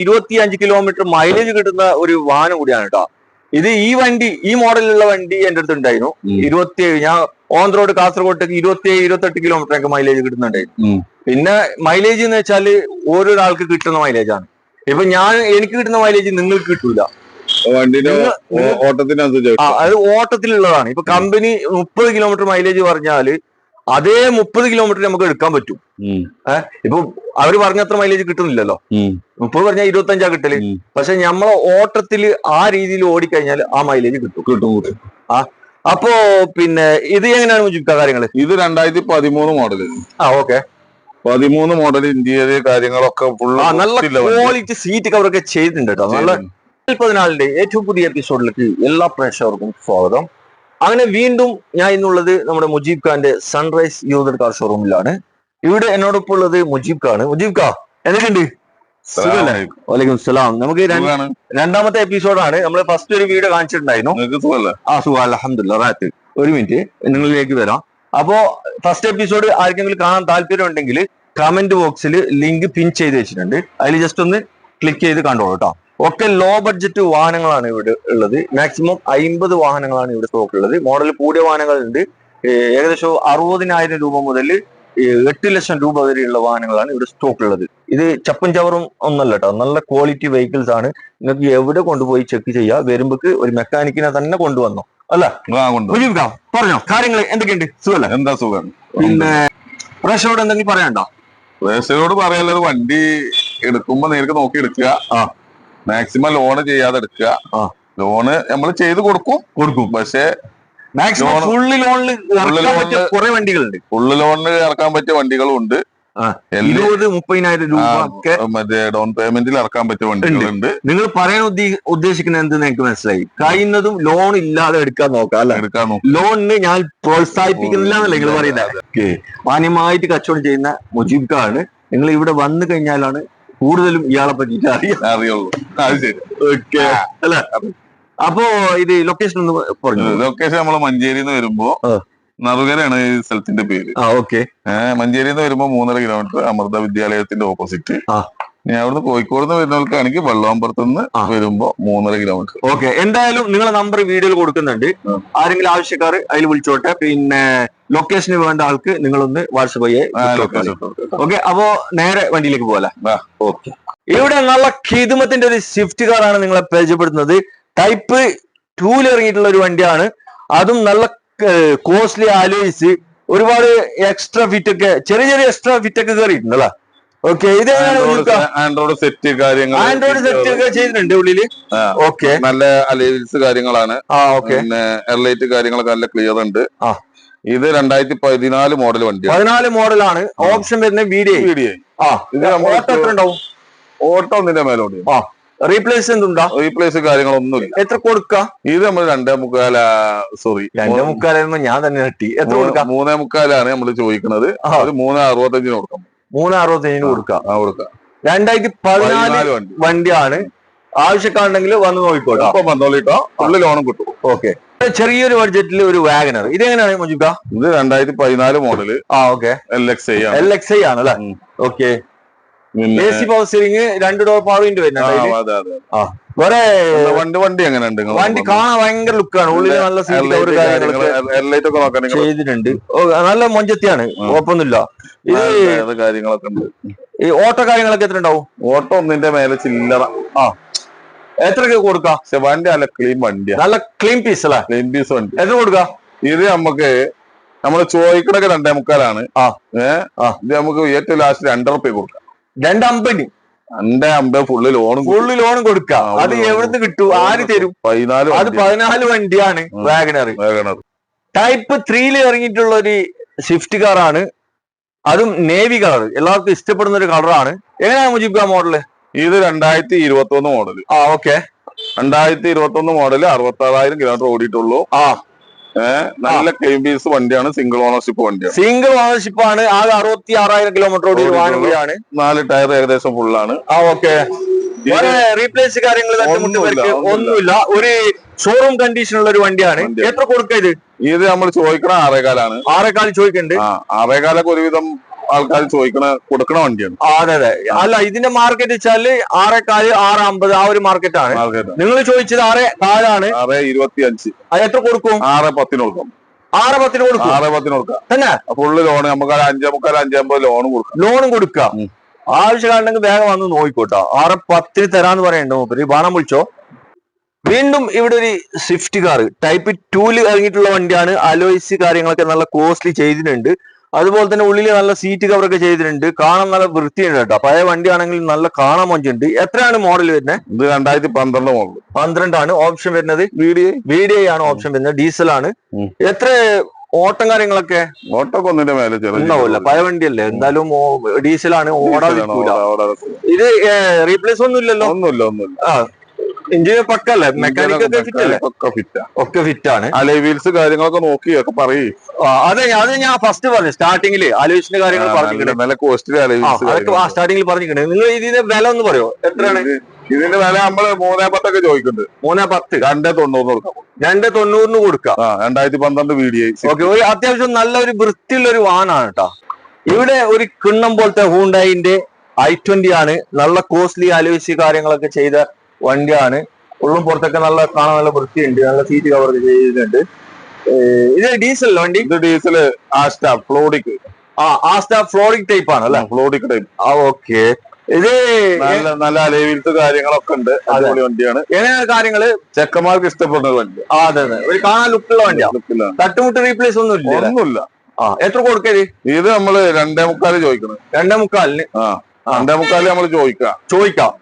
ഇരുപത്തി അഞ്ച് kilometre mileage കിട്ടുന്ന ഒരു വാഹനം കൂടിയാണ് കേട്ടോ ഇത് ഈ വണ്ടി ഈ മോഡലിലുള്ള വണ്ടി എന്റെ അടുത്ത് ഉണ്ടായിരുന്നു. ഇരുപത്തിയേഴ് ഞാൻ ഓൺ റോഡ് കാസർഗോട്ടേക്ക് ഇരുപത്തി ഏഴ് ഇരുപത്തെട്ട് കിലോമീറ്റർ ഒക്കെ മൈലേജ് കിട്ടുന്നുണ്ടായിരുന്നു പിന്നെ മൈലേജ് എന്ന് വെച്ചാൽ ഓരോരാൾക്ക് കിട്ടുന്ന മൈലേജാണ് ആണ്. ഇപ്പൊ ഞാൻ എനിക്ക് കിട്ടുന്ന മൈലേജ് നിങ്ങൾക്ക് കിട്ടൂല. അത് ഓട്ടത്തിലുള്ളതാണ്. ഇപ്പൊ കമ്പനി മുപ്പത് കിലോമീറ്റർ മൈലേജ് പറഞ്ഞാൽ അതേ മുപ്പത് കിലോമീറ്റർ നമുക്ക് എടുക്കാൻ പറ്റും. ഏഹ് ഇപ്പൊ അവർ പറഞ്ഞത്ര മൈലേജ് കിട്ടുന്നില്ലല്ലോ. മുപ്പത് പറഞ്ഞാൽ ഇരുപത്തി അഞ്ചാ കിട്ടൽ. പക്ഷെ നമ്മളെ ഓട്ടത്തിൽ ആ രീതിയിൽ ഓടിക്കഴിഞ്ഞാൽ ആ മൈലേജ് കിട്ടും. കിട്ടും ആ അപ്പോ പിന്നെ ഇത് എങ്ങനെയാണ് മുജിക്ക കാര്യങ്ങൾ? ഇത് രണ്ടായിരത്തി പതിമൂന്ന് മോഡൽ ആ ഓക്കെ പതിമൂന്ന് മോഡൽ ഇന്ത്യയിലെ കാര്യങ്ങളൊക്കെ നല്ല ക്വാളിറ്റി സീറ്റ് കവറൊക്കെ ചെയ്തിട്ടുണ്ട് കേട്ടോ നല്ല പതിനാലിന്റെ ഏറ്റവും പുതിയ എപ്പിസോഡിലേക്ക് എല്ലാ പ്രേക്ഷകർക്കും സ്വാഗതം. അങ്ങനെ വീണ്ടും ഞാൻ ഇന്നുള്ളത് നമ്മുടെ മുജീബ് ഖാന്റെ സൺറൈസ് യൂതർ കാർ ഷോറൂമിലാണ് ഇവിടെ എന്നോടൊപ്പം ഉള്ളത് മുജീബ് ഖാണ്. മുജീബ് ഖാ എന്തൊക്കെയുണ്ട്? വലൈക്കും സലാം നമുക്ക് രണ്ട് രണ്ടാമത്തെ എപ്പിസോഡാണ് നമ്മൾ ഫസ്റ്റ് ഒരു വീഡിയോ കാണിച്ചിട്ടുണ്ടായിരുന്നു. ആ സുഖം. അലഹമില്ല റാത്ത്. ഒരു മിനിറ്റ് നിങ്ങളിലേക്ക് വരാം. അപ്പോ ഫസ്റ്റ് എപ്പിസോഡ് ആർക്കെങ്കിലും കാണാൻ താല്പര്യം ഉണ്ടെങ്കിൽ കമന്റ് ബോക്സിൽ ലിങ്ക് പിൻ ചെയ്ത് വെച്ചിട്ടുണ്ട്. അതിൽ ജസ്റ്റ് ഒന്ന് ക്ലിക്ക് ചെയ്ത് കണ്ടോളൂ കേട്ടോ ഒക്കെ ലോ ബഡ്ജറ്റ് വാഹനങ്ങളാണ് ഇവിടെ ഉള്ളത്. മാക്സിമം അയിമ്പത് വാഹനങ്ങളാണ് ഇവിടെ സ്റ്റോക്ക് ഉള്ളത്. മോഡൽ കൂടിയ വാഹനങ്ങളുണ്ട്. ഏകദേശം അറുപതിനായിരം രൂപ മുതൽ എട്ട് ലക്ഷം രൂപ വരെയുള്ള വാഹനങ്ങളാണ് ഇവിടെ സ്റ്റോക്ക് ഉള്ളത്. ഇത് ചപ്പും ചവറും ഒന്നല്ല കേട്ടോ നല്ല ക്വാളിറ്റി വെഹിക്കിൾസ് ആണ്. നിങ്ങൾക്ക് എവിടെ കൊണ്ടുപോയി ചെക്ക് ചെയ്യാം. വരുമ്പോക്ക് ഒരു മെക്കാനിക്കിനെ തന്നെ കൊണ്ടുവന്നോ. അല്ല? പറഞ്ഞോ. കാര്യങ്ങൾ എന്തൊക്കെയുണ്ട്? സുഖല്ലേ? എന്താ സുഖം? പിന്നെ പ്രേക്ഷകരോട് എന്തെങ്കിലും പറയാണ്ടോ പ്രേക്ഷകരോട് പറയാനുള്ളത് വണ്ടി എടുക്കുമ്പോ നേരിട്ട് നോക്കി എടുക്കുക. ആ. മാക്സിമം ലോണ് ചെയ്യാതെ എടുക്കുക. ലോണ് നമ്മൾ ചെയ്ത് കൊടുക്കും. കൊടുക്കും. പക്ഷേ മാക്സിമം ലോണ് ലോണിൽ കുറെ വണ്ടികളുണ്ട്. ഫുള്ള് ലോണിന് ഇറക്കാൻ പറ്റിയ വണ്ടികളും ഉണ്ട്. ഇരുപത് മുപ്പതിനായിരം രൂപ ഒക്കെ മറ്റേ ഡൗൺ പേയ്മെന്റിൽ ഇറക്കാൻ പറ്റിയ വണ്ടികളുണ്ട്. നിങ്ങൾ പറയാൻ ഉദ്ദേശിക്കുന്ന ഉദ്ദേശിക്കുന്നത് എന്തെന്ന് എനിക്ക് മനസ്സിലായി. കഴിയുന്നതും ലോൺ ഇല്ലാതെ എടുക്കാൻ നോക്കാം അല്ലെ? എടുക്കാൻ നോക്കാം. ലോണിന് ഞാൻ പ്രോത്സാഹിപ്പിക്കുന്നില്ല എന്നല്ലേ നിങ്ങൾ പറയുന്നത് മാന്യമായിട്ട് കച്ചവടം ചെയ്യുന്ന മുജീബ് ആണ് നിങ്ങൾ ഇവിടെ വന്നു കഴിഞ്ഞാലാണ് കൂടുതലും ഇയാളെ പറ്റിട്ട് അറിയാം അറിയുള്ളൂ. അത് ശരി. ഓക്കെ അല്ല? അപ്പോ ഇത് ലൊക്കേഷൻ ഒന്ന് പറഞ്ഞു. ലൊക്കേഷൻ നമ്മൾ മഞ്ചേരിയിൽ നിന്ന് വരുമ്പോ നറുകരാണ് നറുകരയാണ് ഈ സ്ഥലത്തിന്റെ പേര്. ആ ഓക്കെ മഞ്ചേരിയിൽ നിന്ന് വരുമ്പോ മൂന്നര കിലോമീറ്റർ അമൃത വിദ്യാലയത്തിന്റെ ഓപ്പോസിറ്റ് ആ. ഇനി അവിടുന്ന് കോഴിക്കോട് നിന്ന് വരുന്നവർക്കാണെങ്കിൽ വെള്ളാമ്പുറത്ത് നിന്ന്. വരുമ്പോ മൂന്നര കിലോമീറ്റർ ഓക്കെ എന്തായാലും നിങ്ങളെ നമ്പർ വീഡിയോയിൽ കൊടുക്കുന്നുണ്ട്. ആരെങ്കിലും ആവശ്യക്കാർ അതിൽ വിളിച്ചോട്ടെ. പിന്നെ ലൊക്കേഷന് വേണ്ട ആൾക്ക് നിങ്ങളൊന്ന് വാട്സപ്പ് ചെയ്യേ ഓക്കെ അപ്പോ നേരെ വണ്ടിയിലേക്ക്. ഓക്കെ. ഇവിടെ നല്ല ഖിദുമത്തിന്റെ ഒരു സ്വിഫ്റ്റ് കാറാണ് നിങ്ങളെ പരിചയപ്പെടുത്തുന്നത്. ടൈപ്പ് ടൂൽ ഇറങ്ങിയിട്ടുള്ള ഒരു വണ്ടിയാണ്. അതും നല്ല കോസ്റ്റ്ലി ആലോചിച്ച് ഒരുപാട് എക്സ്ട്രാ ഫിറ്റ് ഒക്കെ ചെറിയ ചെറിയ എക്സ്ട്രാ ഫിറ്റ് ഒക്കെ കയറിയിട്ടുണ്ടല്ലേ ഓക്കെ ഇത് ആൻഡ്രോയിഡ് സെറ്റ് കാര്യങ്ങൾ ആൻഡ്രോയിഡ് സെറ്റ് ഒക്കെ ചെയ്തിട്ടുണ്ട് ഉള്ളിൽ. ഓക്കെ. നല്ല അലൈവിൽസ് കാര്യങ്ങളാണ്. പിന്നെ എയർലൈറ്റ് കാര്യങ്ങളൊക്കെ നല്ല ക്ലിയർ ഉണ്ട്. ആ. ഇത് രണ്ടായിരത്തി പതിനാല് മോഡൽ വണ്ടി പതിനാല് മോഡലാണ്. ഓപ്ഷൻ വരുന്ന ബി ഡി VDI. ആ ഇത് നമ്മൾ ഓട്ടോ ഒന്നിന്റെ മേലോട് റീപ്ലേസ് എന്തുണ്ടാ? റീപ്ലേസ് കാര്യങ്ങളൊന്നുമില്ല. എത്ര കൊടുക്ക? ഇത് നമ്മൾ രണ്ടേ മുക്കാല സോറി രണ്ടേ മുക്കാലായിരുന്നു ഞാൻ തന്നെ നെട്ടി എത്ര കൊടുക്കാം? മൂന്നേ മുക്കാലാണ് നമ്മൾ ചോദിക്കുന്നത്. മൂന്നേ ഒരു മൂന്ന് അറുപത്തഞ്ചിന് കൊടുക്കാം. മൂന്ന് അറുപത്തഞ്ചിന് കൊടുക്കാം. ആ കൊടുക്കാം. രണ്ടായിരത്തി പതിനാല് പതിനാല് വണ്ടി. വണ്ടിയാണ്. ആവശ്യക്കാരുണ്ടെങ്കിൽ വന്ന് നോക്കിക്കോട്ടോ. അപ്പൊ വന്നോളിട്ടോ ഫുള്ള് ലോണും കിട്ടും. ഓക്കെ. ചെറിയൊരു ബഡ്ജറ്റിൽ ഒരു വാഗനർ ഇതെങ്ങനെയാണ് മുജിബ ഇത് രണ്ടായിരത്തി പതിനാല് മോഡൽ ആ ഓക്കെ എൽ എക്സ് ഐ ആണ്. എൽ എക്സ് ഐ ആണ് അല്ലെ. Okay A C power steering രണ്ട് ഡോർ പവർ വിൻഡോ ആ, വേറെ വണ്ടി വണ്ടി എങ്ങനെ ഉണ്ട് വണ്ടി കാണാൻ ഭയങ്കര ലുക്കാണ് ഉള്ളിൽ നല്ല ചെയ്തിട്ടുണ്ട്. നല്ല മൊഞ്ചത്തിയാണ്. കുഴപ്പമൊന്നുമില്ല. ഇത് കാര്യങ്ങളൊക്കെ ഉണ്ട്. ഈ ഓട്ടോ കാര്യങ്ങളൊക്കെ എത്ര ഉണ്ടാവും? ഓട്ടോ ഒന്നിന്റെ മേലെ ചില്ലറ. എത്രക്ക് കൊടുക്കാം? വണ്ടി നല്ല ക്ലീൻ വണ്ടിയാ. നല്ല ക്ലീൻ പീസ് അല്ലേ? ക്ലീൻ പീസ് വണ്ടി. എത്ര കൊടുക്കാം? ഇത് നമുക്ക് നമ്മൾ ചോദിക്കണൊക്കെ രണ്ടേ മുക്കാലാണ്. ആ. ഏഹ് ആ. ഇത് നമുക്ക് ഏറ്റവും ലാസ്റ്റ് രണ്ടര റുപ്യ കൊടുക്കാം. രണ്ടമ്പനി രണ്ടേ അമ്പ ഫുള്ള് ലോണും ഫുള്ള് ലോൺ കൊടുക്കാം. അത് എവിടുന്ന് കിട്ടും? ആര് തരും? പതിനാല് അത് പതിനാല് വണ്ടിയാണ് ഉം. വാഗനർ വേഗണർ ടൈപ്പ് ത്രീയിൽ ഇറങ്ങിയിട്ടുള്ള ഒരു സ്വിഫ്റ്റ് കാറാണ് അതും നേവി കളർ എല്ലാവർക്കും ഇഷ്ടപ്പെടുന്ന ഒരു കളറാണ് എങ്ങനെയാണ് മുജിബ് മോഡൽ ഇത് രണ്ടായിരത്തി ഇരുപത്തി ഒന്ന് മോഡൽ ആ ഓക്കെ രണ്ടായിരത്തി ഇരുപത്തി ഒന്ന് മോഡൽ അറുപത്തി ആറായിരം കിലോമീറ്റർ ഓടിയിട്ടുള്ളൂ ആ. നല്ല ക്ലെയിം ബീസ് വണ്ടിയാണ് സിംഗിൾ ഓണർഷിപ്പ് വണ്ടിയാണ്. സിംഗിൾ ഓണർഷിപ്പ് ആണ്. ആകെ അറുപത്തി ആറായിരം കിലോമീറ്റർ ഓടിയ ഒരു വാഹനം നാല് ടയർ ഏകദേശം ഫുള്ളാണ് ആ ഓക്കെ റീപ്ലേസ് കാര്യങ്ങൾ ഒന്നുമില്ല, ഒരു ഷോറൂം കണ്ടീഷൻ ഉള്ള ഒരു വണ്ടിയാണ്. എത്ര കൊടുക്കുക ഇത്? ഇത് നമ്മൾ ചോദിക്കണ ആറേകാലാണ്. ആറേക്കാൾ ചോദിക്കണ്ട്. ആ ആറേകാലൊക്കെ ഒരുവിധം ആൾക്കാർ ചോദിക്കണ കൊടുക്കണ വണ്ടിയാണ്. അതെ അതെ. അല്ല ഇതിന്റെ മാർക്കറ്റ് വെച്ചാൽ ആറേക്കാൽ ആറ് അമ്പത് ആ ഒരു മാർക്കറ്റാണ് ആണ്. നിങ്ങൾ ചോദിച്ചത് ആറ് കാലാണ്. ആറ് ഇരുപത്തി അഞ്ച് അത് എത്ര കൊടുക്കും? ആറ് പത്തിന് കൊടുക്കും. ആറ് പത്തിന് കൊടുക്കും? ആറ് പത്തിന് കൊടുക്കാം. തന്നെ? ഫുള്ള് ലോൺ നമുക്ക് അഞ്ച് അഞ്ചേ മുക്കാൽ അഞ്ചമ്പത് ലോൺ കൊടുക്കാം. ലോണും കൊടുക്കാം. ആവശ്യമുണ്ടെങ്കിൽ വേഗം വന്ന് നോക്കിക്കോട്ടോ. ആറ് പത്തിന് തരാന്ന് പറയണ്ട മൂപ്പര്? ബാണം വിളിച്ചോ. വീണ്ടും ഇവിടെ ഒരു സ്വിഫ്റ്റ് കാർ ടൈപ്പ് ടൂൽ ഇറങ്ങിയിട്ടുള്ള വണ്ടിയാണ്. അലോയിസ് കാര്യങ്ങളൊക്കെ നല്ല കോസ്റ്റ്ലി ചെയ്തിട്ടുണ്ട്. അതുപോലെ തന്നെ ഉള്ളിൽ നല്ല സീറ്റ് കവറൊക്കെ ചെയ്തിട്ടുണ്ട്. കാണാൻ നല്ല വൃത്തിയുണ്ട് കേട്ടോ. പഴയ വണ്ടിയാണെങ്കിൽ നല്ല കാണാൻ മഞ്ചുണ്ട് എത്രയാണ് മോഡൽ വരുന്നത് ഇത് രണ്ടായിരത്തി പന്ത്രണ്ട് മോഡൽ പന്ത്രണ്ടാണ്. ഓപ്ഷൻ വരുന്നത് വി ഡി ആണ് ഓപ്ഷൻ വരുന്നത്. ഡീസൽ ആണ്. എത്ര ഓട്ടം കാര്യങ്ങളൊക്കെ? ഓട്ടൊക്കെ ഒന്നിന്റെ മേലെ ഉണ്ടാവില്ല പഴയ വണ്ടിയല്ലേ. എന്തായാലും ഡീസലാണ് ഓടാതിരിക്കൂല ഇത് റീപ്ലേസ് ഒന്നും ഇല്ലല്ലോ ഒന്നുമില്ല ഒന്നുമില്ല. ആ. എഞ്ചിന് പക്കല്ലേ? മെക്കാനിക് ഒക്കെ ഫിറ്റ് അല്ലേ? ഒക്കെ ഫിറ്റാ ഒക്കെ ഫിറ്റ് ആണ്. അലൈവീൽസ് കാര്യങ്ങളൊക്കെ നോക്കി ഒക്കെ പറയും. അതെ അത് ഞാൻ ഫസ്റ്റ് പറഞ്ഞു സ്റ്റാർട്ടിങ്ങിൽ അലൈവീസിന്റെ കാര്യങ്ങൾ പറഞ്ഞിട്ടുണ്ട് നല്ല- കോസ്റ്റ്ലി ആ സ്റ്റാർട്ടിങ്ങിൽ പറഞ്ഞിട്ടുണ്ട് നിങ്ങൾ ഇതിന്റെ വില ഒന്ന് പറയോ? എത്രയാണ്? ഇതിന്റെ വില നമ്മൾ മൂന്നേ പത്തൊക്കെ ചോദിക്കുന്നുണ്ട്. മൂന്നേ പത്ത്? രണ്ടേ തൊണ്ണൂറിന് കൊടുക്കാം. രണ്ടേ തൊണ്ണൂറിന് കൊടുക്കാം. രണ്ടായിരത്തി പന്ത്രണ്ട് വീഡിയോ ഓക്കെ ഒരു അത്യാവശ്യം നല്ല ഒരു വൃത്തിയുള്ള ഒരു വാനാണ് കേട്ടോ. ഇവിടെ ഒരു കിണ്ണം പോലത്തെ ഹൂണ്ടായിന്റെ ഐ ട്വന്റി ആണ്. നല്ല കോസ്റ്റ്ലി ആലോചിച്ച് കാര്യങ്ങളൊക്കെ ചെയ്ത വണ്ടിയാണ്. ഉള്ളും പുറത്തൊക്കെ നല്ല കാണാൻ നല്ല വൃത്തിയുണ്ട്. നല്ല സീറ്റ് കവർ ചെയ്തിട്ടുണ്ട്. ഇത് ഡീസൽ വണ്ടി? ഇത് ഡീസൽ ആസ്റ്റ ഫ്ലോഡിക് ആ ആസ്റ്റ ഫ്ലോറിക് ടൈപ്പ് ആണ് അല്ലെ? ഫ്ലോഡിക് ടൈപ്പ് ആ ഓക്കെ ഇത് നല്ല നല്ല അലൈ കാര്യങ്ങളൊക്കെ ഉണ്ട്. അടിപൊളി വണ്ടിയാണ്. എങ്ങനെയാണ് കാര്യങ്ങൾ? ചെക്കന്മാർക്ക് ഇഷ്ടപ്പെടുന്ന വണ്ടി ആ അതെ അതെ. ഒരു കാണാൻ ലുക്കുള്ള വണ്ടിയാണ് ലുക്കില്ല തട്ടുമുട്ട് റീപ്ലേസ് ഒന്നും ഇല്ല ഒന്നുമില്ല. ആ എത്ര കൊടുക്കരുത് ഇത് നമ്മൾ രണ്ടേ മുക്കാൽ ചോദിക്കണം. രണ്ടേ മുക്കാലിന്? ആ രണ്ടേ മുക്കാൽ നമ്മൾ ചോദിക്കാം. ചോദിക്കാം.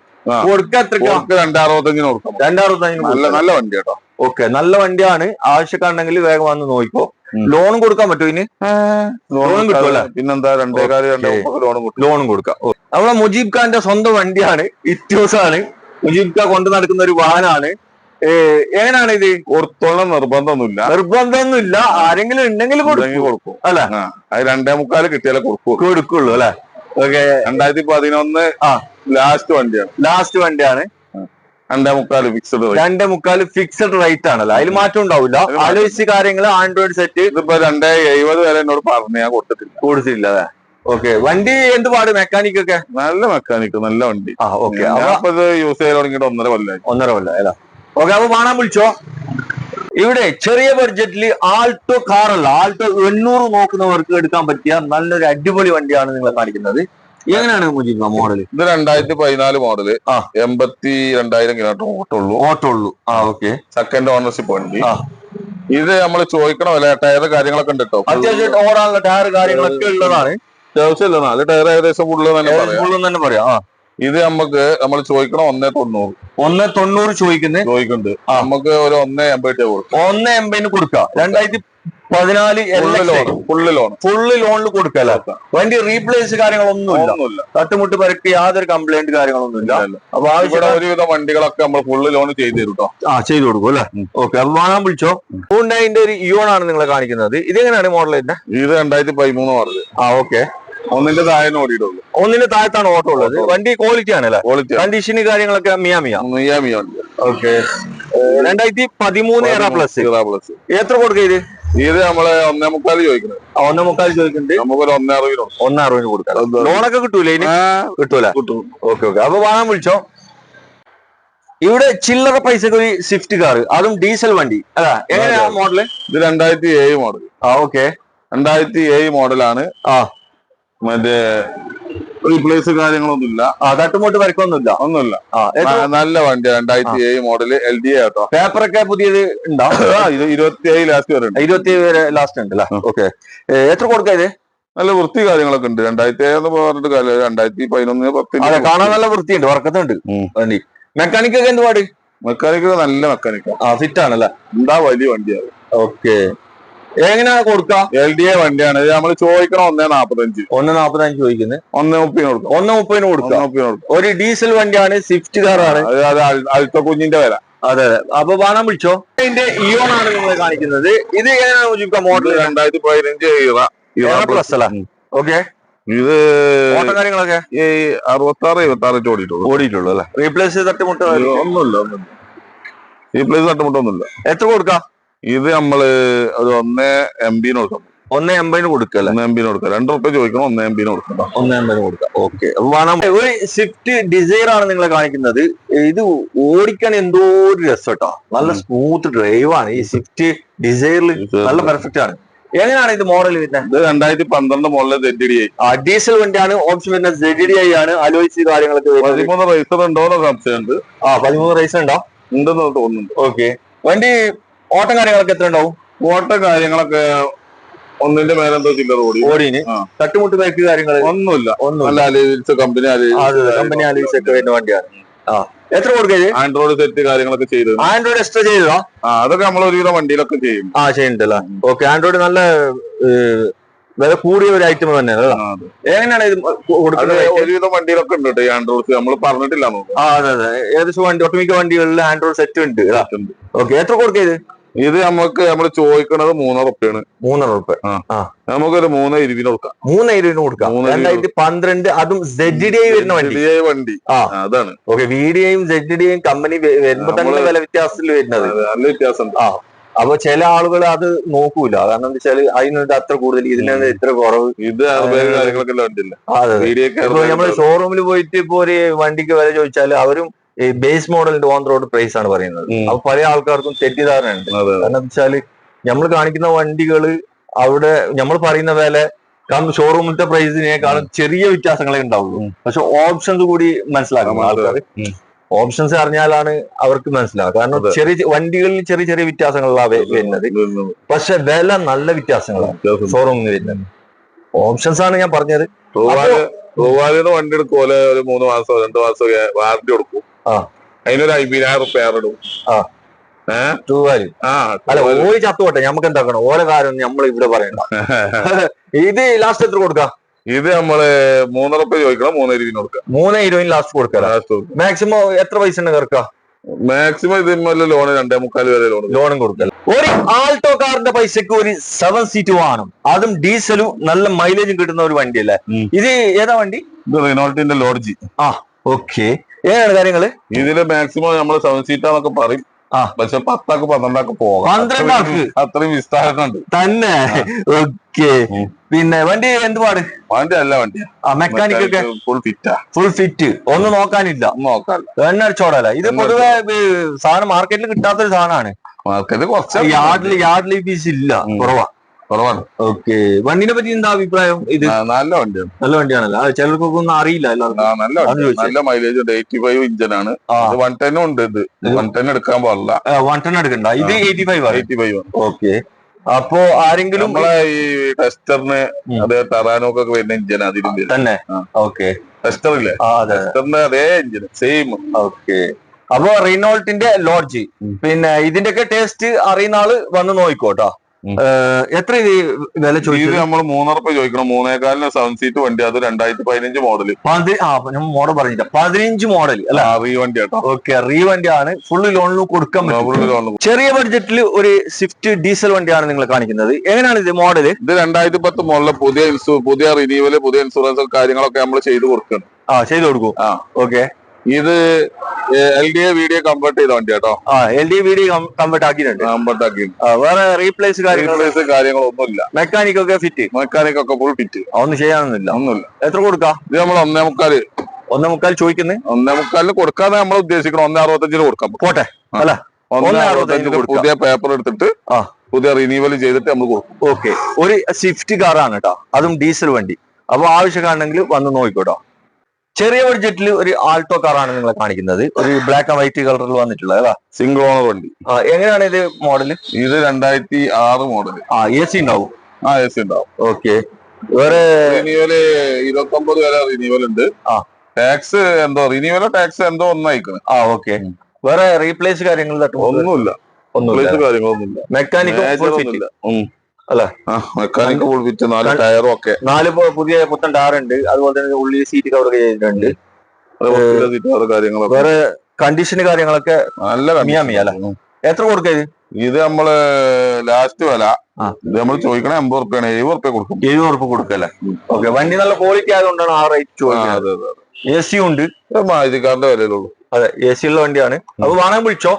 നല്ല വണ്ടി കേട്ടോ. ഓക്കെ നല്ല വണ്ടിയാണ്. ആവശ്യക്കാരുണ്ടെങ്കിൽ വേഗം വന്ന് നോക്കിക്കോ. ലോണും കൊടുക്കാൻ പറ്റും ഇനി? ലോണും കിട്ടുമല്ലേ? പിന്നെന്താ രണ്ടേകാൽ രണ്ടേ ലോണും ലോണും കൊടുക്കാം. നമ്മളെ മുജീബ് ഖാന്റെ സ്വന്തം വണ്ടിയാണ്. ഇത്യൂസാണ്. മുജീബ് ഖാൻ കൊണ്ടു നടക്കുന്ന ഒരു വാഹനാണ്. ഏ, എങ്ങനെയാണ് ഇത്? കൊടുത്തോളം നിർബന്ധമൊന്നുമില്ല. നിർബന്ധമൊന്നുമില്ല. ആരെങ്കിലും ഉണ്ടെങ്കിൽ കൊടുക്കും. അല്ലെ? അത് രണ്ടേ മുക്കാൽ കിട്ടിയാലേ കൊടുക്കൂ കൊടുക്കുള്ളൂ അല്ലെ? ഓക്കെ രണ്ടായിരത്തി പതിനൊന്ന് ആ. ലാസ്റ്റ് വണ്ടിയാണ്. ലാസ്റ്റ് വണ്ടിയാണ്. രണ്ടേ മുക്കാൽ ഫിക്സഡ് രണ്ടേ മുക്കാൽ ഫിക്സഡ് റേറ്റ് ആണല്ലോ. അതിൽ മാറ്റം ഉണ്ടാവില്ല. ആലോചിച്ച് കാര്യങ്ങൾ ആൻഡ്രോയിഡ് സെറ്റ് ഇതിപ്പോ രണ്ടേ എഴുപത് വരെ എന്നോട് പറഞ്ഞു ഞാൻ കൊടുത്തിട്ടില്ല. കൊടുത്തില്ല അതെ ഓക്കെ വണ്ടി എന്ത് പാട്? മെക്കാനിക് ഒക്കെ? നല്ല മെക്കാനിക് നല്ല വണ്ടി. ആ ഓക്കെ യൂസ് ചെയ്ത് തുടങ്ങിയിട്ട് ഒന്നര കൊല്ലായി. ഒന്നര കൊല്ലം അല്ല? ഓക്കെ അപ്പൊ കാണാൻ വിളിച്ചോ? ഇവിടെ ചെറിയ ബഡ്ജറ്റിൽ ആൾട്ടോ കാറല്ല ആൾട്ടോ എണ്ണൂറ് നോക്കുന്നവർക്ക് എടുക്കാൻ പറ്റിയ നല്ലൊരു അടിപൊളി വണ്ടിയാണ് നിങ്ങൾ കാണിക്കുന്നത്. എങ്ങനെയാണ് മുജീബ മോഡൽ ഇത് രണ്ടായിരത്തി പതിനാല് മോഡൽ. എൺപത്തി രണ്ടായിരം കിലോമീറ്റർ ഓട്ടുള്ളൂ ഓട്ടോ ഉള്ളൂ ആ ഓക്കെ സെക്കൻഡ് ഓണർഷിപ്പ് വണ്ടി. ഇത് നമ്മൾ ചോദിക്കണം അല്ലെ ടയർ കാര്യങ്ങളൊക്കെ ഉണ്ട് കേട്ടോ അത്യാവശ്യം ഓടാനുള്ള ടയർ കാര്യങ്ങളൊക്കെ ഉള്ളതാണ്. അത്യാവശ്യമില്ല നാല് ടയർ ഏകദേശം ഫുള്ള് തന്നെ പറയാം. തന്നെ പറയാം. ഇത് നമുക്ക് നമ്മൾ ചോദിക്കണം ഒന്നേ തൊണ്ണൂറ്. ഒന്ന് തൊണ്ണൂറ് ചോദിക്കുന്നത് ചോദിക്കുന്നുണ്ട്. നമുക്ക് ഒരു ഒന്നേ എൺപത്തി കൊടുക്കും. ഒന്ന് എൺപതിന് കൊടുക്കാം. രണ്ടായിരത്തി പതിനാല് ഫുള്ള് ലോൺ ഫുള്ള് ലോണിൽ കൊടുക്കല്ല വണ്ടി റീപ്ലേസ് കാര്യങ്ങളൊന്നുമില്ല. ഇല്ല തട്ടുമുട്ട് പരക്ക് യാതൊരു കംപ്ലൈന്റ് കാര്യങ്ങളൊന്നുമില്ല. ഇല്ല. അപ്പൊ ആവശ്യം ഒരുവിധ വണ്ടികളൊക്കെ നമ്മൾ ഫുള്ള് ലോൺ ചെയ്ത് തരും കേട്ടോ ആ ചെയ്ത് കൊടുക്കും അല്ലെ? ഓക്കെ അപ്പൊ വാങ്ങാൻ വിളിച്ചോ? ഹൂണ്ടായിന്റെ ഒരു ഇയോൺ ആണ് നിങ്ങളെ കാണിക്കുന്നത്. ഇതെങ്ങനെയാണ് മോഡൽ ഇത് രണ്ടായിരത്തി പതിമൂന്ന് മോഡൽ ആ ഓക്കെ. ഒന്നിന്റെ താഴെ ഓടിയിട്ടുള്ളൂ. ഒന്നിന്റെ താഴത്താണ് ഓട്ടോ ഉള്ളത്. വണ്ടി ക്വാളിറ്റി ആണല്ലേ ക്വാളിറ്റി കണ്ടീഷന് കാര്യങ്ങളൊക്കെ മിയാമിയ മിയാമിയ. ഓക്കെ. രണ്ടായിരത്തി പതിമൂന്ന് എറ പ്ലസ് പ്ലസ് എത്ര കൊടുക്കുക ഇത്? ഇത് നമ്മളെ ഒന്നേ മുക്കാൽ ചോദിക്കുന്നത്. ഒന്നേ മുക്കാൽ ചോദിക്കുന്നുണ്ട്. നമുക്കൊരു ഒന്നേ അറുപതിനോ ഒന്നേ അറുപതിന് കൊടുക്കാം ലോണൊക്കെ കിട്ടൂലേ ഇനി? കിട്ടൂല. കിട്ടും. Okay okay. അപ്പൊ വാങ്ങാൻ വിളിച്ചോ. ഇവിടെ ചില്ലറ പൈസക്ക് ഒരു സ്വിഫ്റ്റ് കാർ അതും ഡീസൽ വണ്ടി. അതാ എങ്ങനെയാ. മോഡൽ ഇത് രണ്ടായിരത്തി ഏഴ് മോഡൽ ആ ഓക്കെ. രണ്ടായിരത്തി ഏഴ് മോഡലാണ് ആ. മറ്റേ റീപ്ലേസ് കാര്യങ്ങളൊന്നുമില്ല. തട്ടുമോട്ട് വരക്കൊന്നുമില്ല ഒന്നുമില്ല. നല്ല വണ്ടി രണ്ടായിരത്തി ഏഴ് മോഡൽ എൽ ഡി എ കേട്ടോ പേപ്പറൊക്കെ പുതിയത് ഉണ്ടോ? ഇത് ഇരുപത്തി ഏഴ് ലാസ്റ്റ് വരെ ഉണ്ട്. ഇരുപത്തി വരെ ലാസ്റ്റ് ഉണ്ട് ഓക്കെ എത്ര കൊടുക്ക ഇത്? നല്ല വൃത്തി കാര്യങ്ങളൊക്കെ ഉണ്ട്. രണ്ടായിരത്തി ഏഴ് എന്ന് പറഞ്ഞിട്ട് കാര്യം രണ്ടായിരത്തി പതിനൊന്ന് പത്തിന് കാണാൻ നല്ല വൃത്തിയുണ്ട്. വർക്കത്തുണ്ട് വണ്ടി. മെക്കാനിക് ഒക്കെ എന്ത് പാട് മെക്കാനിക്ക് നല്ല മെക്കാനിക്കാ ആ. ഫിറ്റ് ആണല്ലേ? എന്താ വലിയ വണ്ടിയാണ് ഓക്കെ എങ്ങനെയാണ് കൊടുക്ക? എൽ ഡി എ വണ്ടിയാണ്. നമ്മൾ ചോദിക്കണം ഒന്നേ നാപ്പത്തഞ്ച്. ഒന്ന് നാപ്പത്തഞ്ച് ചോദിക്കുന്നത് ഒന്ന് മുപ്പതിന് കൊടുക്കും. ഒന്ന് മുപ്പതിന് കൊടുക്കും? മുപ്പതിന് കൊടുക്കും. ഒരു ഡീസൽ വണ്ടിയാണ് സ്വിഫ്റ്റ് കാറാണ്. അത് അത് അൽ- അൽത്ത കുഞ്ഞിന്റെ വില. അതെ അതെ. അപ്പൊ വാണം വിളിച്ചോ? ഇതിന്റെ ഇയോൺ ആണ് നിങ്ങൾ കാണിക്കുന്നത്. ഇത് എങ്ങനെയാണ് മോഡൽ രണ്ടായിരത്തി പതിനഞ്ച് ഇറ ഇറ പ്ലസ് അല്ല. ഓക്കെ ഇത് കാര്യങ്ങളൊക്കെ? ഈ അറുപത്തി ആറ് ഇരുപത്തി ആറ് ഓടിയിട്ടുള്ളൂ. ഓടിയിട്ടുള്ളൂ അല്ലെ? റീപ്ലേസ് തട്ടുമുട്ട് ഒന്നുമില്ല ഒന്നുമില്ല. റീപ്ലേസ് പ്ലേസ് തട്ടുമുട്ടൊന്നുമില്ല. എത്ര കൊടുക്കാം? ഇത് നമ്മൾ ഒരു ഒന്നേ എം ബിന് കൊടുക്കാം. ഒന്ന് എൺപതിന് കൊടുക്കല്ലേ ഒന്ന് എംബിന് കൊടുക്കാം. രണ്ട് റുപ്യ ചോദിക്കണം ഒന്ന് എംബിന് കൊടുക്കാം. ഒന്ന് എൺപതിന് കൊടുക്കാം. ഓക്കെ വേണം. ഒരു സ്വിഫ്റ്റ് ഡിസൈർ ആണ് നിങ്ങളെ കാണിക്കുന്നത്. ഇത് ഓടിക്കാൻ എന്തോ ഒരു രസം കേട്ടോ നല്ല സ്മൂത്ത് ഡ്രൈവ് ആണ്. ഈ സ്വിഫ്റ്റ് ഡിസൈറിൽ നല്ല പെർഫെക്റ്റ് ആണ്. എങ്ങനെയാണ് ഇത് മോഡൽ വരുന്നത്? ഇത് രണ്ടായിരത്തി പന്ത്രണ്ട് മോഡൽ സെഡ് ഡി ഐ ആ ഡീസൽ വണ്ടിയാണ് ഓപ്ഷൻ വരുന്നത് ഡി ഐ ആണ്. അലോയിച്ച് കാര്യങ്ങളൊക്കെ പതിമൂന്ന് റൈസർ ഉണ്ടോന്ന് സംശയമുണ്ട്. ആ പതിമൂന്ന് റൈസർ ഉണ്ടോ? ഉണ്ടെന്ന് തോന്നുന്നുണ്ട്. ഓക്കെ വണ്ടി ഓട്ടം കാര്യങ്ങളൊക്കെ എത്ര ഉണ്ടാവും? ഓട്ട കാര്യങ്ങളൊക്കെ ഒന്നിന്റെ മേലെന്തോ ചില്ലർ ഓടി. ഓടിന്. തട്ടുമുട്ട് ബൈക്ക് കാര്യങ്ങൾ ഒന്നുമില്ല. ഒന്നും ആലോചിച്ച കമ്പനി കമ്പനി അലോയ്സ് ഒക്കെ വരുന്ന വണ്ടിയാണ്. ആ. എത്ര കൊടുക്കേ ആൻഡ്രോയിഡ് സെറ്റ് കാര്യങ്ങളൊക്കെ ചെയ്തു. ആൻഡ്രോയിഡ് എക്സ്ട്രാ ചെയ്തോ ആ അതൊക്കെ നമ്മൾ ഒരുവിധം വണ്ടിയിലൊക്കെ ചെയ്യും. ആ ചെയ്യുന്നുണ്ടല്ലോ? ഓക്കെ ആൻഡ്രോയിഡ് നല്ല വില കൂടിയ ഒരു ഐറ്റം തന്നെ എങ്ങനെയാണ് ഇത് കൊടുക്കുന്നത്? ഒരുവിധം വണ്ടിയിലൊക്കെ ഉണ്ട് കേട്ടോ ആൻഡ്രോയിഡ് നമ്മൾ പറഞ്ഞിട്ടില്ല ആ അതെ അതെ. ഏകദേശം വണ്ടി ഒട്ടുമിക്ക വണ്ടികളിൽ ആൻഡ്രോയിഡ് സെറ്റ് ഉണ്ട് ഓക്കെ എത്ര കൊടുക്കുക ഇത് നമുക്ക് നമ്മൾ ചോദിക്കുന്നത് മൂന്നര ഉറുപ്പ്യാണ് മൂന്നര ഉറുപ്പ നമുക്കൊരു മൂന്ന് ഇരുവിന് കൊടുക്കാം. മൂന്ന് ഇരുപതിന് കൊടുക്കാം. രണ്ടായിരത്തി പന്ത്രണ്ട് അതും സെഡ് ഡി ഐ വരുന്ന വണ്ടി. വണ്ടി. അതാണ്. ഓക്കെ വി ഡി ഐയും സെഡ് ഡി ഐയും കമ്പനി വരുമ്പോ തന്നെ വില വ്യത്യാസത്തിൽ വരുന്നത്. നല്ല വ്യത്യാസം ആ. അപ്പൊ ചില ആളുകൾ അത് നോക്കൂല. കാരണം എന്താ വെച്ചാൽ അതിനൊരു അത്ര കൂടുതൽ ഇതിനാണ് ഇത്ര കുറവ്. ഇത്. നമ്മൾ ഷോറൂമിൽ പോയിട്ട് ഇപ്പൊ ഒരു വണ്ടിക്ക് വില ചോദിച്ചാൽ അവരും ഈ ബേസ് മോഡലിന്റെ ഓൺ റോഡ് പ്രൈസ് ആണ് പറയുന്നത്. അപ്പൊ പല ആൾക്കാർക്കും തെറ്റിദ്ധാരണ ഉണ്ട് കാരണം എന്താ വെച്ചാൽ നമ്മൾ കാണിക്കുന്ന വണ്ടികൾ അവിടെ നമ്മൾ പറയുന്ന വില കാരണം ഷോറൂമിലത്തെ പ്രൈസിനേക്കാളും ചെറിയ വ്യത്യാസങ്ങളെ ഉണ്ടാവുള്ളൂ. പക്ഷെ ഓപ്ഷൻസ് കൂടി മനസ്സിലാക്കണം. ആൾക്കാർ ഓപ്ഷൻസ് അറിഞ്ഞാലാണ് അവർക്ക് മനസ്സിലാവുക കാരണം ചെറിയ വണ്ടികളിൽ ചെറിയ ചെറിയ വ്യത്യാസങ്ങളാണ് വെ- വരുന്നത്. പക്ഷെ വില നല്ല വ്യത്യാസങ്ങളാണ് ഷോറൂമിൽ വരുന്നത്. ഓപ്ഷൻസ് ആണ് ഞാൻ പറഞ്ഞത്. വണ്ടി എടുക്കും. ഒരു മൂന്ന് മാസം രണ്ടു മാസം വാറണ്ടി കൊടുക്കും. അതിനൊരു അയ്യായിരം റുപ്യ ഇടും. ആ. ആ അല്ല ഓര് ചത്തുപോട്ടെ നമുക്ക് എന്താക്കണം? ഓരോ കാര്യം നമ്മൾ ഇവിടെ പറയണ്ട. ഇത് ലാസ്റ്റ് എത്ര കൊടുക്കാം? ഇത് നമ്മൾ മൂന്ന് റുപ്യ ചോദിക്കണം മൂന്ന് ഇരുവിന് കൊടുക്കാം. മൂന്ന് ഇരുപതിന് ലാസ്റ്റ് കൊടുക്കാം മാക്സിമം എത്ര പൈസ ഉണ്ട് കറക്കുക മാക്സിമം ഇതിന്മേലെ ലോൺ രണ്ടേ മുക്കാൽ വരെ ലോൺ ലോണും കൊടുക്കല്ല ഒരു ആൾട്ടോ കാറിന്റെ പൈസക്ക് ഒരു സെവൻ സീറ്റ് വാങ്ങണം അതും ഡീസലും നല്ല മൈലേജും കിട്ടുന്ന ഒരു വണ്ടിയല്ലേ അല്ലേ? ഇത് ഏതാ വണ്ടി? റിനോൾട്ടിന്റെ ലോഡ്ജി ഓക്കെ ഏതാണ് കാര്യങ്ങൾ? ഇതിൽ മാക്സിമം നമ്മൾ സെവൻ സീറ്റാന്നൊക്കെ പറയും. പക്ഷെ പത്താക്ക് പന്ത്രണ്ടാക്ക് പോകാം. പന്ത്രണ്ടാക്ക്? അത്രയും- വിസ്താരമുണ്ട് തന്നെ? ഓക്കെ. പിന്നെ വണ്ടി എന്ത് പാട്? വണ്ടി അല്ല വണ്ടി ആ മെക്കാനിക് ഒക്കെ? ഫുൾ ഫിറ്റാ ഫുൾ ഫിറ്റ് ഒന്നും നോക്കാനില്ല. നോക്കാം എണ്ണ അടിച്ചോടല്ല? ഇത് പൊതുവെ സാധനം മാർക്കറ്റിൽ കിട്ടാത്തൊരു സാധനമാണ് മാർക്കറ്റ് കുറച്ച് യാർഡിൽ യാർഡിൽ പീസ് ഇല്ല. കുറവാ. കുറവാണ്. ഓക്കെ. വണ്ടിനെ പറ്റി എന്താ അഭിപ്രായം? ഇത് നല്ല വണ്ടിയാണ് നല്ല വണ്ടിയാണല്ലോ? ചിലർക്കൊക്കെ ഒന്നും അറിയില്ല നല്ല മൈലേജ് ഉണ്ട്. എയ്റ്റി ഫൈവ് ഇഞ്ചൻ ആണ് വൺ ടെന്നും ഉണ്ട് ഇത്. വൺ ടെൻ എടുക്കാൻ പാടില്ല. വൺ ടെൻ എടുക്കണ്ട. ഇത്. എയ്റ്റി ഫൈവ് ആണ്. Eighty five okay. അപ്പോ ആരെങ്കിലും നമ്മളെ ഈ ടെസ്റ്ററിന്. അതേ ടറാനോക്കൊക്കെ വരുന്ന ഇഞ്ചൻ അതിലും തന്നെ. ഓക്കെ. ടെസ്റ്റർ ഇല്ലേ? അതെ ടെസ്റ്ററിന്റെ അതേ ഇഞ്ചിന് സെയിം ഓക്കെ. അപ്പൊ റീനോൾട്ടിന്റെ ലോഡ്ജ്. പിന്നെ ഇതിന്റെ ഒക്കെ ടേസ്റ്റ് അറിയുന്ന ആൾ വന്ന് നോക്കിക്കോട്ടോ എത്ര വില ഇത് ചോദിച്ചത്? നമ്മൾ മൂന്നുറപ്പ് ചോദിക്കണം. മൂന്നേകാലിന് സെവൻ സീറ്റ് വണ്ടി അത് രണ്ടായിരത്തി പതിനഞ്ച് ഞാൻ മോഡൽ പറഞ്ഞില്ല. പതിനഞ്ച് മോഡൽ അല്ല? റീ വണ്ടി കേട്ടോ. ഓക്കെ റീ വണ്ടിയാണ് ഫുള്ള് ലോണിൽ കൊടുക്കാൻ ചെറിയ ബഡ്ജറ്റിൽ ഒരു സ്വിഫ്റ്റ് ഡീസൽ വണ്ടിയാണ് നിങ്ങൾ കാണിക്കുന്നത്. എങ്ങനെയാണ് ഇത് മോഡൽ ഇത് രണ്ടായിരത്തി പത്ത് മോഡൽ പുതിയ പുതിയ റിന്യൂവൽ പുതിയ ഇൻഷുറൻസ് കാര്യങ്ങളൊക്കെ നമ്മൾ ചെയ്ത് കൊടുക്കണം. ആ ചെയ്ത് കൊടുക്കും. ഓക്കെ. ഇത് L D A video convert ചെയ്ത വണ്ടി കേട്ടോ ആ എൽ ഡി വീഡിയോ കൺവേർട്ട് ആക്കിയിട്ടുണ്ട്. കൺവേർട്ട് ആക്കി വേറെ റീപ്ലേസ് റീപ്ലേസ് കാര്യങ്ങളൊന്നുമില്ല. മെക്കാനിക് ഒക്കെ ഫിറ്റ് മെക്കാനിക് ഒക്കെ ഫുൾ ഫിറ്റ് ഒന്നും ചെയ്യാനൊന്നുമില്ല. ഒന്നുമില്ല. എത്ര കൊടുക്കാം? ഇത് നമ്മൾ ഒന്നേ മുക്കാൽ. ഒന്നേ മുക്കാൽ ചോദിക്കുന്നത് ഒന്നേ മുക്കാലിന് കൊടുക്കാതെ നമ്മൾ ഉദ്ദേശിക്കണം. ഒന്നേ അറുപത്തഞ്ചിന് കൊടുക്കാം. പോട്ടെ. അല്ല ഒന്നേ അറുപത്തഞ്ചിന് പുതിയ പേപ്പർ എടുത്തിട്ട് ആ. പുതിയ റിന്യൂവൽ ചെയ്തിട്ട് നമ്മൾ കൊടുക്കും. ഓക്കെ ഒരു സ്വിഫ്റ്റ് കാറാണ് കേട്ടോ അതും ഡീസൽ വണ്ടി. അപ്പൊ ആവശ്യക്കാണെങ്കിൽ വന്ന് നോക്കിക്കോട്ടോ. ചെറിയ ബഡ്ജറ്റിൽ ഒരു ആൾട്ടോ കാറാണ് നിങ്ങളെ കാണിക്കുന്നത്. ഒരു ബ്ലാക്ക് ആൻഡ് വൈറ്റ് കളറിൽ വന്നിട്ടുള്ളത് അതാ സിംഗിൾ ഓണർ വണ്ടി. ആ, എങ്ങനെയാണ് ഇത് മോഡൽ ഇത് രണ്ടായിരത്തി ആറ് മോഡൽ ആ എ സി ഉണ്ടാവും. ആ എ സി ഉണ്ടാവും. ഓക്കെ വേറെ റിന്യൂവൽ ഇരുപത്തി ഒമ്പത് വരെ റിന്യൂവൽ ഉണ്ട്. ആ. ടാക്സ് എന്തോ റിന്യൂവലോ ടാക്സ് എന്തോ ഒന്നയക്കണം. ആ ഓക്കെ വേറെ റീപ്ലേസ് കാര്യങ്ങൾ ഒന്നുമില്ല. ഒന്നുമില്ല കാര്യങ്ങളൊന്നുമില്ല. മെക്കാനിക്കും Major ഒന്നുമില്ല. അല്ലേ? ആ മെക്കാനിക് ഫുൾ ഫിറ്റ് നാല് ടയറും ഒക്കെ. നാല് പുതിയ പുത്തൻ ടയറുണ്ട് അതുപോലെ തന്നെ ഉള്ളിൽ സീറ്റ് കവർ ചെയ്തിട്ടുണ്ട്. കാര്യങ്ങളൊക്കെ. വേറെ കണ്ടീഷൻ കാര്യങ്ങളൊക്കെ നല്ല മിയാ മിയാ എത്ര കൊടുക്കരുത് ഇത്? നമ്മൾ ലാസ്റ്റ് വില. ഇത് നമ്മൾ ചോദിക്കണ എൺപത് റുപ്യാണ് എഴുപത് റുപ്യ കൊടുക്കും. എഴുപത് റുപ്യ കൊടുക്കല്ലേ ഓക്കെ വണ്ടി നല്ല ക്വാളിറ്റി ആയതുകൊണ്ടാണ് ആ റേറ്റ് ചോദിക്കുന്നത്. എ സി ഉണ്ട്. ഇത് മാരുതിക്കാരന്റെ വിലയിലുള്ളൂ. അതെ എ സി ഉള്ള വണ്ടിയാണ്. അപ്പൊ വാങ്ങാൻ വിളിച്ചോ.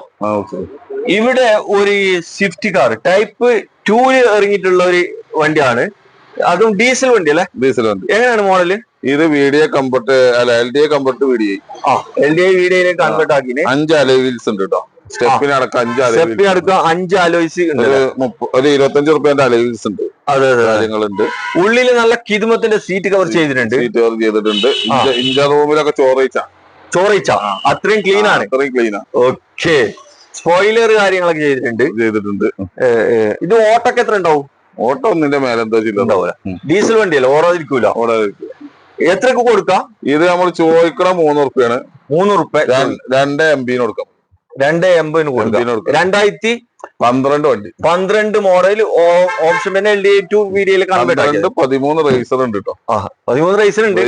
ഇവിടെ ഒരു സ്വിഫ്റ്റ് കാർ ടൈപ്പ് ടൂൽ ഇറങ്ങിയിട്ടുള്ള ഒരു വണ്ടിയാണ്. അതും ഡീസൽ വണ്ടി അല്ലേ ഡീസൽ വണ്ടി. എങ്ങനെയാണ് മോഡൽ? ഇത് വീഡിയോ കമ്പോർട്ട് അല്ല L D A convert video. ആ L D I video convert ആക്കിന് അഞ്ച് അലോയിൽസ് ഉണ്ട് കേട്ടോ. സ്റ്റെപ്പിന് അടക്കം അഞ്ച് സ്റ്റെപ്പിന് അടക്കം അഞ്ച് അലോയിസ് ഉണ്ട്. ഒരു ഇരുപത്തഞ്ച് റുപ്യന്റെ അലോയിൽസ് ഉണ്ട്. അതെ അതെ അതെ. കാര്യങ്ങളുണ്ട്. ഉള്ളിൽ നല്ല കിതുമത്തിന്റെ സീറ്റ് കവർ ചെയ്തിട്ടുണ്ട്. സീറ്റ് കവർ ചെയ്തിട്ടുണ്ട്. ഇഞ്ച- ഇഞ്ച റൂമിലൊക്കെ ചോറയിച്ച ചോറയിച്ച അത്രയും ക്ലീൻ ആണ്. അത്രയും ക്ലീൻ ആണ് ഓക്കെ സ്പോയിലർ കാര്യങ്ങളൊക്കെ ചെയ്തിട്ടുണ്ട്. ചെയ്തിട്ടുണ്ട്. ഇത് ഓട്ടൊക്കെ എത്ര ഉണ്ടാവും? ഓട്ടോ ഒന്നിന്റെ മേലെ എന്താ ചെയ്തിട്ടുണ്ടാവും ഉണ്ടാവൂല ഡീസൽ വണ്ടിയല്ലേ? ഓടാതിരിക്കൂല ഇരിക്കൂല. അവിടെ എത്രക്ക് കൊടുക്കാം? ഇത് നമ്മൾ ചോദിക്കണ മൂന്ന് റുപ്യാണ് മൂന്ന് റുപ്യ രണ്ട് എം ബിന് കൊടുക്കാം. രണ്ട് എൺപതിന് കൊടുക്കുക കൊടുക്കാം. രണ്ടായിരത്തി പന്ത്രണ്ട് വണ്ടി. പന്ത്രണ്ട് മോഡൽ ഓപ്ഷൻ തന്നെ എൽ ഡി ടു വീഡിയോയിൽ കാണാൻ പതിമൂന്ന് റേസർ ഉണ്ട് കേട്ടോ പതിമൂന്ന് റൈസർ ഉണ്ട്.